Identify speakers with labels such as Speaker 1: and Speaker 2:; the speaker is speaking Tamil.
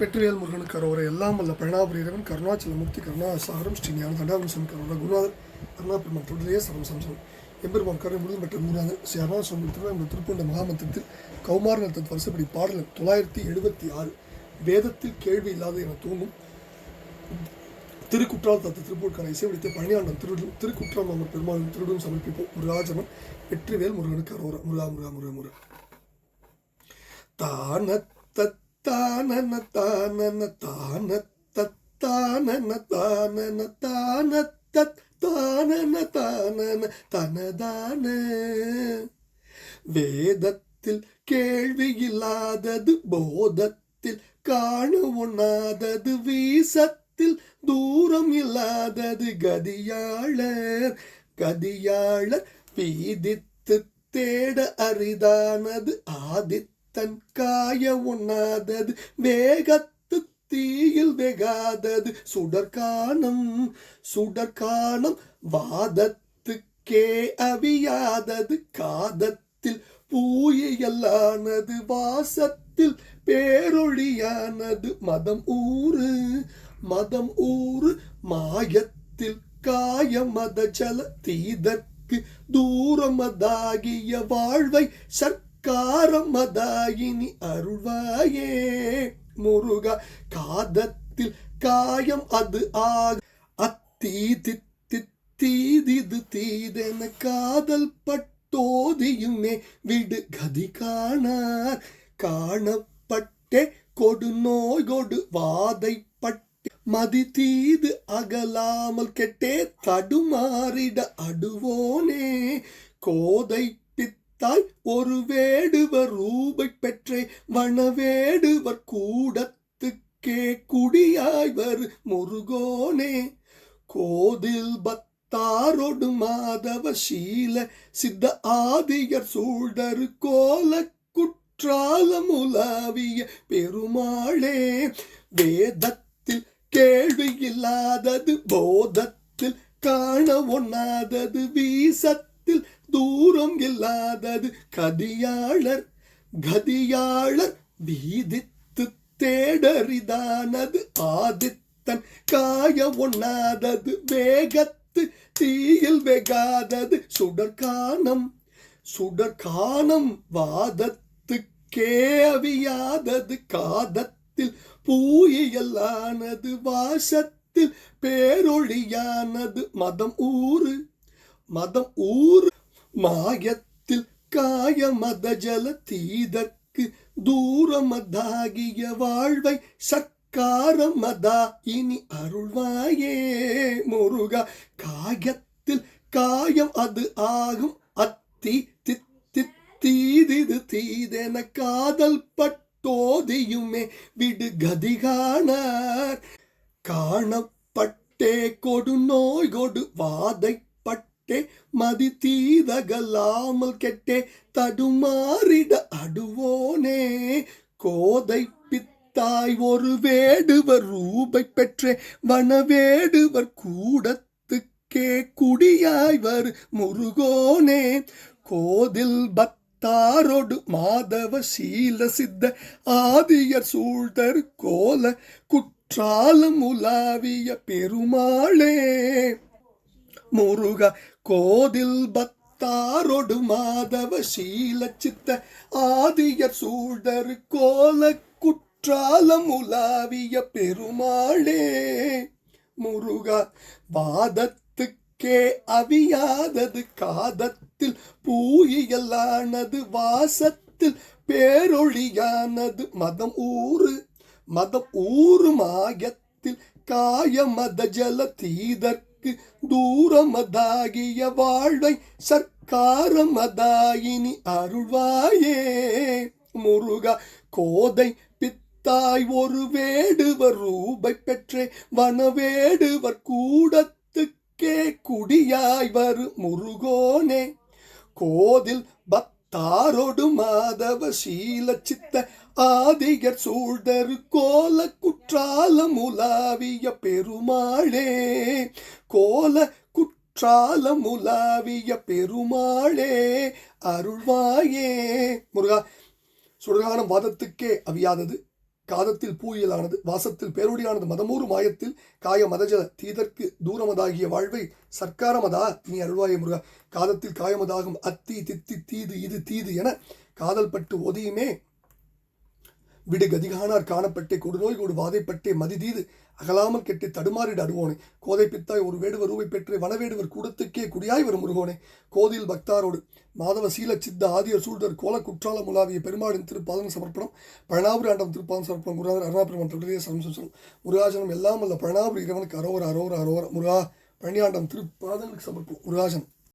Speaker 1: வெற்றிவேல் முருகன் கரோரை எல்லாம் வல்ல பிரணாபுரி கருணாச்சல முக்தி கருணாசாகரம் ஸ்ரீ ஞான தண்டாவம்சம் குருநாதர் கருணாபெருமான் தொடரையே சரம் சம்சம் எம்பெருமான் கருணை முழுதும் பெற்ற குருநாதர் ஸ்ரீ அருணாசுவாமி திருவாரூர் திருப்பூண்ட மகாமந்திரத்தில் கௌமார தத் வருஷப்படி பாடல் தொள்ளாயிரத்தி எழுபத்தி ஆறு வேதத்தில் கேள்வி இல்லாத என தூங்கும் திருக்குற்றால் தத்து திருப்பூர்க்கான இசைவடித்த பழனியாண்டம் திருடும் திருக்குற்றால் நம்ம பெருமாள் திருடும் சமர்ப்பிப்போம். முருகாஜமன் வெற்றிவேல் முருகனுக்கு அரோரா முருகா முருகா முருகா முருகா. தான தானன தானன தான தானன தானன தான தானன தானன தனதான. வேதத்தில் கேள்வி இல்லாதது போதத்தில் காண உண்ணாதது வீசத்தில் தூரம் இல்லாதது கதியாளர் கதியாளர் வீதித்து தேட அரிதானது தன் காய உண்ணாதது வேகத்து தீயில் வெகாதது. சுடர்கானம் சுடர்கானம் வாதத்துக்கே அவியாதது. காதத்தில் பூயலானது வாசத்தில் பேரொழியானது மதம் ஊறு மதம் ஊறு மாயத்தில் காய மத ஜல தீதற்கு தூரமதாகிய வாழ்வை காரமதாயினி அருள்வாயே. முருகா காதத்தில் காயம் அது ஆக. அத்தீ தித்தி தீதிது தீதென காதல் பட்டோதியுமே விடு கதி காணார். காணப்பட்டே கொடு நோய் கொடு வாதைப்பட்டு. மதி தீது அகலாமல் கெட்டே தடுமாறிட அடுவோனே. கோதை தாய் ஒரு வேடுவர் ரூபை பெற்றே வனவேடுவர் கூடத்துக்கே குடியாய்வர் முருகோனே. கோதில் பத்தாரொடு மாதவ சீல சித்த ஆதியர் சூழ்டரு கோல குற்றாலமுலாவிய பெருமாளே. வேதத்தில் கேள்வி இல்லாதது போதத்தில் காண ஒண்ணாதது வீசத்தில் தூரம் இல்லாதது கதியாளர். கதியாளர் வீதித்து தேடரிதானது. ஆதித்தன் காய ஒண்ணாதது. வேகத்து தீயில் வெகாதது. சுடர்கானம் சுடர்கானம் வாதத்துக்கே அவியாதது. காதத்தில் பூயலானது வாசத்தில் பேரொழியானது. மதம் ஊறு மதம் ஊறு மாயத்தில் காயமத ஜலத்தீதற்கு தூரமதாகிய வாழ்வை சக்காரமதா இனி அருள்வாயே. முருகா காயத்தில் காயம் அது ஆகும். அத்தி தித்தி தீதிது தீதென காதல் பட்டோதியுமே விடு கதிகானார் காணப்பட்டே கொடு நோய் கொடு வாதை கெட்டே மதி தீதகலாமல் கெட்டே தடுமாறிட அடுவோனே. கோதை பித்தாய் ஒரு வேடுவர் ரூபை பெற்றே வனவேடுவர் கூடத்துக்கே குடியாய்வர் முருகோனே. கோதில் பத் பத்தாரொடு மாதவ சீல சித்த ஆதியர் சூழ்தர் கோல குற்றாலம் உலாவிய பெருமாளே. முருக கோதில் பத்தாரொடு மாதவ சீல சித்த ஆதியர் சூழர் கோல குற்றாலம் உலாவிய பெருமாளே. முருகா வாதத்துக்கே அவியாதது காதத்தில் பூயியலானது வாசத்தில் பேரொழியானது மதம் ஊறு. மதம் ஊறு மாயத்தில் காய மத ஜல தீதற்கு தூரமதாகிய வாழ்வை சர்க்காரமதாயினி அருள்வாயே. முருகா கோதை பித்தாய் ஒரு வேடுவர் ரூபை பெற்றே வனவேடுவர் கூடத்துக்கே குடியாய் வரு முருகோனே. கோதில் பத்தாரொடு மாதவ சீல சித்த ஆதிகர் சூழ்தரு கோல குற்றாலம் உலாவிய பெருமாளே. கோல குற்றாலம் உலாவிய பெருமாளே அருள்வாயே. முருகா சுடுகான வாதத்துக்கே அவியாதது. காதத்தில் பூயியலானது வாசத்தில் பேரொடியானது மதமூறு மாயத்தில் காய மதஜல தீதற்கு தூரமதாகிய வாழ்வை சர்க்காரமதா? நீ அருள்வாய முருகா காதத்தில் காயமதாகும் அத்தி தித்தி தீது இது தீது என காதல் பட்டு ஒதியுமே விடு கதிகானார் காணப்பட்டே கொடுநோய் கொடு வாதைப்பட்டே மதிதீது அகலாமல் கெட்டு தடுமாறிட அடுவோனே கோதை பித்தாய் ஒரு வேடுவர் ரூபை பெற்று வனவேடுவர் கூடத்துக்கே குடியாய் வரும் முருகோனே. கோதில் பக்தாரோடு மாதவ சீல சித்த ஆதியர் சூழ்டர் கோல குற்றால முலாவிய பெருமாளின் திருப்பாதம் சமர்ப்பணம் பழனாபுரி ஆண்டம் திருப்பாதம் சமர்ப்பணம் குருநாதர் அருணாபுரம் தொடரிய சரம் முருகாஜனம் எல்லாம் அல்ல பழனாபுரி இறைவனுக்கு அரோர அரோவர அரோர முருகா பழனியாண்டம் திருப்பாதங்களுக்கு சமர்ப்பணம். முருகாசனம்.